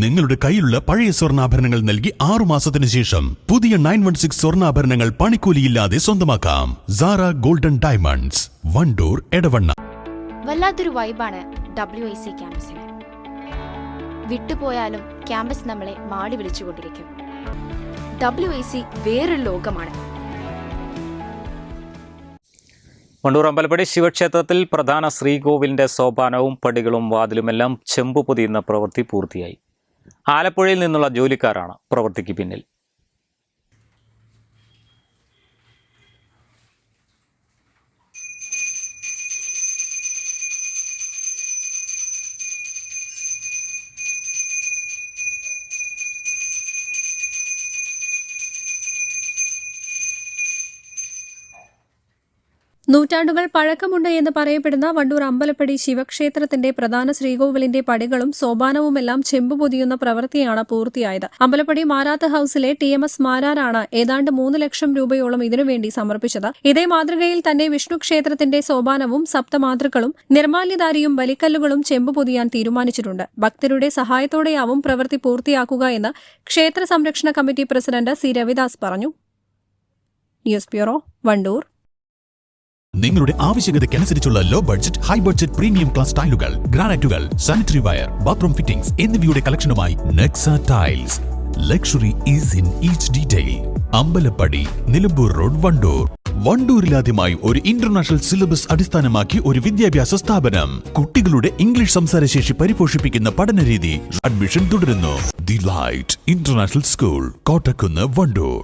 നിങ്ങളുടെ കയ്യിലുള്ള പഴയ സ്വർണാഭരണങ്ങൾ നൽകി ആറു മാസത്തിന് ശേഷം പുതിയ നയൻ വൺ സിക്സ് സ്വർണാഭരണങ്ങൾ പണിക്കൂലിയില്ലാതെ സ്വന്തമാക്കാം. Sara Golden Diamonds Vandoor Edavanna. വല്ലാത്തൊരു വൈബാണ് ഡബ്ല്യു ഐ സി ക്യാമ്പസിന്. വിട്ടുപോയാലും ക്യാമ്പസ് നമ്മളെ മാടി വിളിച്ചുകൊണ്ടിരിക്കും. ഡബ്ല്യു ഐ സി വേറൊരു ലോകമാണ്. വണ്ടൂർ അമ്പലപ്പടി ശിവക്ഷേത്രത്തിൽ പ്രധാന ശ്രീകോവിലിന്റെ സോപാനവും പടികളും വാതിലുമെല്ലാം ചെമ്പു പൊതിയുന്ന പ്രവൃത്തി പൂർത്തിയായി. ആലപ്പുഴയിൽ നിന്നുള്ള ജോലിക്കാരാണ് പ്രവൃത്തിക്ക് പിന്നിൽ. നൂറ്റാണ്ടുകൾ പഴക്കമുണ്ട് എന്ന് പറയപ്പെടുന്ന വണ്ടൂർ അമ്പലപ്പടി ശിവക്ഷേത്രത്തിന്റെ പ്രധാന ശ്രീകോവിലിന്റെ പടികളും സോപാനവുമെല്ലാം ചെമ്പ് പൊതിയുന്ന പ്രവൃത്തിയാണ് പൂർത്തിയായത്. അമ്പലപ്പടി മാരാത്ത് ഹൌസിലെ ടി എം എസ് മാരാരാണ് ഏതാണ്ട് മൂന്ന് ലക്ഷം രൂപയോളം ഇതിനുവേണ്ടി സമർപ്പിച്ചത്. ഇതേ മാതൃകയിൽ തന്നെ വിഷ്ണു ക്ഷേത്രത്തിന്റെ സോപാനവും സപ്തമാതൃക്കളും നിർമാല്യധാരിയും ബലിക്കല്ലുകളും ചെമ്പ് പൊതിയാൻ തീരുമാനിച്ചിട്ടുണ്ട്. ഭക്തരുടെ സഹായത്തോടെയാവും പ്രവൃത്തി പൂർത്തിയാക്കുക എന്ന് ക്ഷേത്ര സംരക്ഷണ കമ്മിറ്റി പ്രസിഡന്റ് സി. രവിദാസ് പറഞ്ഞു. News bureau Wandoor. നിങ്ങളുടെ ആവശ്യകതയ്ക്കനുസരിച്ചുള്ള low budget high budget premium class ടൈലുകൾ ഗ്രാനൈറ്റുകൾ സാനിറ്ററി വയർ ബാത്റൂം ഫിറ്റിംഗ്സ് എന്നിവയുടെ കളക്ഷനുമായി Nexa tiles luxury is in each detail Ambalappadi Nilambur road Wandoor. വണ്ടൂരിലാദ്യമായി ഒരു ഇന്റർനാഷണൽ സിലബസ് അടിസ്ഥാനമാക്കി ഒരു വിദ്യാഭ്യാസ സ്ഥാപനം. കുട്ടികളുടെ ഇംഗ്ലീഷ് സംസാരശേഷി പരിപോഷിപ്പിക്കുന്ന പഠനരീതി അഡ്മിഷൻ തുടരുന്നു. The Light International School Kottakkunnu Vandoor.